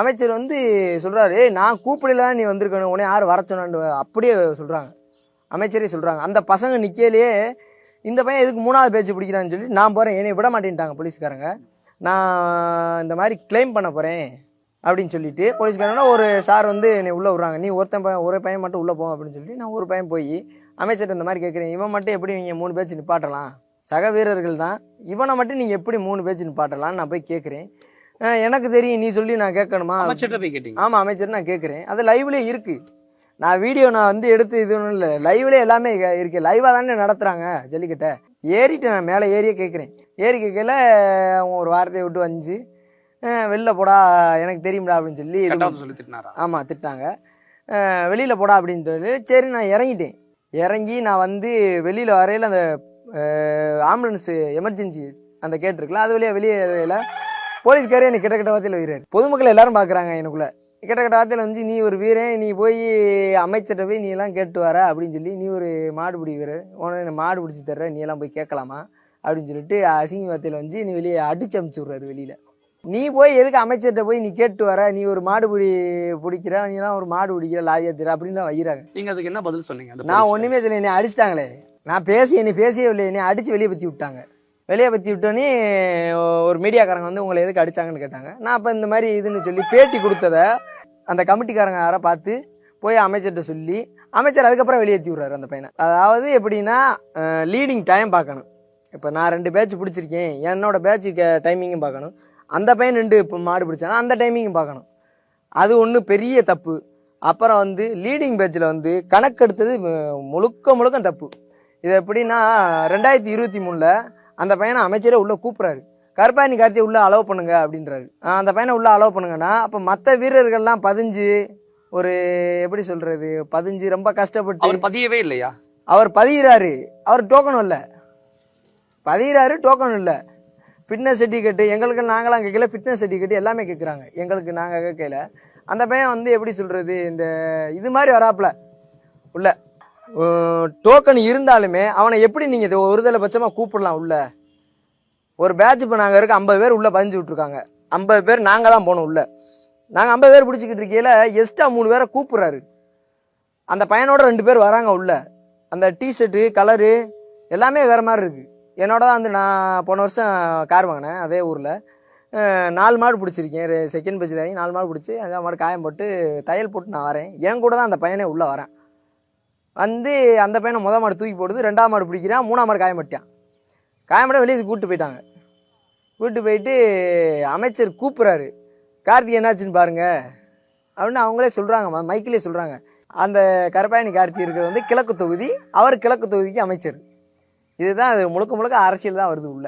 அமைச்சர் வந்து சொல்கிறாரு நான் கூப்பிடலாம் நீ வந்திருக்கணும். உடனே யார் வர சொன்னான்னு அப்படியே சொல்கிறாங்க அமைச்சரே சொல்கிறாங்க அந்த பசங்க நிற்கலையே இந்த பையன் எதுக்கு மூணாவது பேச்சு பிடிக்கிறான்னு சொல்லி நான் போகிறேன் என்னை விட மாட்டேன்ட்டாங்க போலீஸ்காரங்க. நான் இந்த மாதிரி கிளைம் பண்ண போகிறேன் அப்படின்னு சொல்லிட்டு போலீஸ்காரனா ஒரு சார் வந்து என்னை உள்ளே விட்றாங்க. நீ ஒருத்தன் பையன் ஒரு பையன் மட்டும் உள்ளே போ அப்படின்னு சொல்லி நான் ஒரு பையன் போய் அமைச்சர் இந்த மாதிரி கேட்குறேன் இவன் மட்டும் எப்படி நீங்கள் மூணு பேச்சு நிப்பாட்டலாம்? சக வீரர்கள் தான். இவனை மட்டும் நீங்கள் எப்படி மூணு பேச்சு நிப்பாட்டலாம்னு நான் போய் கேட்குறேன் எனக்கு தெரியும். நீ சொல்லி நான் கேட்கணுமா? அமைச்சர்கிட்ட போய் கேட்டீங்க. ஆமா அமைச்சர் நான் கேட்குறேன். அது லைவ்லேயே இருக்கு. நான் வீடியோ நான் வந்து எடுத்து இது ஒன்றும் இல்லை. லைவ்லேயே எல்லாமே இங்க இருக்கு. லைவாக தானே நடத்துறாங்க ஜல்லிக்கட்டை. ஏறிட்டு நான் மேலே ஏறியே கேட்குறேன். ஏறி கேட்கல ஒரு வார்த்தையை விட்டு வந்து அஹ் வெளில போடா எனக்கு தெரியும்டா அப்படின்னு சொல்லி சொல்லி திட்டினாரா? ஆமாம் திட்டாங்க. வெளியில போடா அப்படின்னு சொல்லி. சரி நான் இறங்கிட்டேன். இறங்கி நான் வந்து வெளியில் வரையில் அந்த ஆம்புலன்ஸு எமர்ஜென்சி அந்த கேட்டிருக்குல்ல அது வழியாக வெளியே போலீஸ்காரே எனக்கு கிட்ட கிட்ட வார்த்தையில் வைக்கிறாரு பொதுமக்கள் எல்லாரும் பார்க்குறாங்க எனக்குள்ள. கிட்ட கிட்ட வார்த்தையில் வந்து நீ ஒரு வீரன் நீ போய் அமைச்சர்கிட்ட போய் நீ எல்லாம் கேட்டு வர அப்படின்னு சொல்லி நீ ஒரு மாடு பிடி வீரர் உனக்கு மாடு பிடிச்சி தர்ற நீ எல்லாம் போய் கேட்கலாமா? அப்படின்னு சொல்லிட்டு அசிங்க வார்த்தையில் வந்து நீ வெளியே அடிச்சு அமுச்சு விட்றாரு வெளியில். நீ போய் எதுக்கு அமைச்சர்கிட்ட போய் நீ கேட்டு வர? நீ ஒரு மாடு பிடி பிடிக்கிற? நீ எல்லாம் ஒரு மாடு பிடிக்கிற லாரியா தர? அப்படின்னு தான் வைக்கிறாங்க நீங்க அதுக்கு என்ன பதில் சொன்னீங்க நான்? ஒண்ணுமே சொல்ல என்னை அடிச்சிட்டாங்களே. நான் பேசி என்னை பேசவே இல்லை என்னை அடிச்சு வெளியே பத்தி விட்டாங்க. வெளியே பற்றி விட்டோன்னே ஒரு மீடியாக்காரங்க வந்து உங்களை எதுக்கு அடிச்சாங்கன்னு கேட்டாங்க. நான் அப்போ இந்த மாதிரி இதுன்னு சொல்லி பேட்டி கொடுத்தத அந்த கமிட்டிக்காரங்க யாரை பார்த்து போய் அமைச்சர்கிட்ட சொல்லி அமைச்சர் அதுக்கப்புறம் வெளியேற்றி விடுறாரு அந்த பையனை. அதாவது எப்படின்னா லீடிங் டைம் பார்க்கணும். இப்போ நான் ரெண்டு பேட்ச் பிடிச்சிருக்கேன். என்னோட பேட்ச் டைமிங்கும் பார்க்கணும். அந்த பையன் ரெண்டு இப்போ மாடு பிடிச்சானா அந்த டைமிங்கும் பார்க்கணும். அது ஒன்று பெரிய தப்பு. அப்புறம் வந்து லீடிங் பேட்சில் வந்து கணக்கெடுத்தது முழுக்க முழுக்க தப்பு. இது எப்படின்னா ரெண்டாயிரத்தி இருபத்தி மூணில் அந்த பையனை அமைச்சரே உள்ளே கூப்பிட்றாரு. கருப்பாணி கார்த்தியை உள்ள அலோவ் பண்ணுங்க அப்படின்றாரு. அந்த பையனை உள்ள அலோவ் பண்ணுங்கன்னா அப்போ மற்ற வீரர்கள்லாம் பதிஞ்சு ஒரு எப்படி சொல்றது பதிஞ்சு ரொம்ப கஷ்டப்பட்டு அவர் பதியவே இல்லையா? அவர் பதிகிறாரு அவர் டோக்கனும் இல்லை. பதிகிறாரு டோக்கனும் இல்லை. ஃபிட்னஸ் சர்டிஃபிகேட் எங்களுக்கு நாங்களாம் கேட்கல ஃபிட்னஸ் சர்டிஃபிகேட் எல்லாமே கேட்குறாங்க. எங்களுக்கு நாங்கள் கேட்கல. அந்த பையன் வந்து எப்படி சொல்கிறது இந்த இது மாதிரி வராப்புல உள்ள. டோக்கன் இருந்தாலுமே அவனை எப்படி நீங்கள் ஒருதலை பட்சமாக கூப்பிடலாம் உள்ள? ஒரு பேட்ச் இப்போ நாங்கள் இருக்க ஐம்பது பேர் உள்ளே பதிஞ்சு விட்ருக்காங்க ஐம்பது பேர் நாங்கள் தான் போனோம் உள்ளே. நாங்கள் ஐம்பது பேர் பிடிச்சிக்கிட்டு இருக்கையில் எக்ஸ்ட்ரா மூணு பேரை கூப்பிட்றாரு. அந்த பையனோட ரெண்டு பேர் வராங்க உள்ள. அந்த டிஷர்ட்டு கலரு எல்லாமே வேறு மாதிரி இருக்குது என்னோட தான் வந்து நான் போன வருஷம் கார் வாங்கினேன் அதே ஊரில். நாலு மாடு பிடிச்சிருக்கேன். செகண்ட் பட்ஜெட் ஆகி நாலு மாடு பிடிச்சி அந்த மாடு காயம் போட்டு தையல் போட்டு நான் வரேன். என் கூட தான் அந்த பையனே உள்ளே வரேன். வந்து அந்த பையனை முத மாடு தூக்கி போடுது ரெண்டாம் மாடு பிடிக்கிறான் மூணாம் மாடு காயமட்டான் காயமட வெளியே இது கூப்பிட்டு போயிட்டாங்க. கூப்பிட்டு போயிட்டு அமைச்சர் கூப்பிட்றாரு கார்த்திக் என்னாச்சுன்னு பாருங்கள் அப்படின்னு அவங்களே சொல்கிறாங்க மைக்கிலே சொல்கிறாங்க அந்த கருப்பாயணி கார்த்தி இருக்கிறது வந்து கிழக்கு தொகுதி அவர் கிழக்கு தொகுதிக்கு அமைச்சர். இதுதான் அது முழுக்க முழுக்க அரசியல் தான் வருது உள்ள.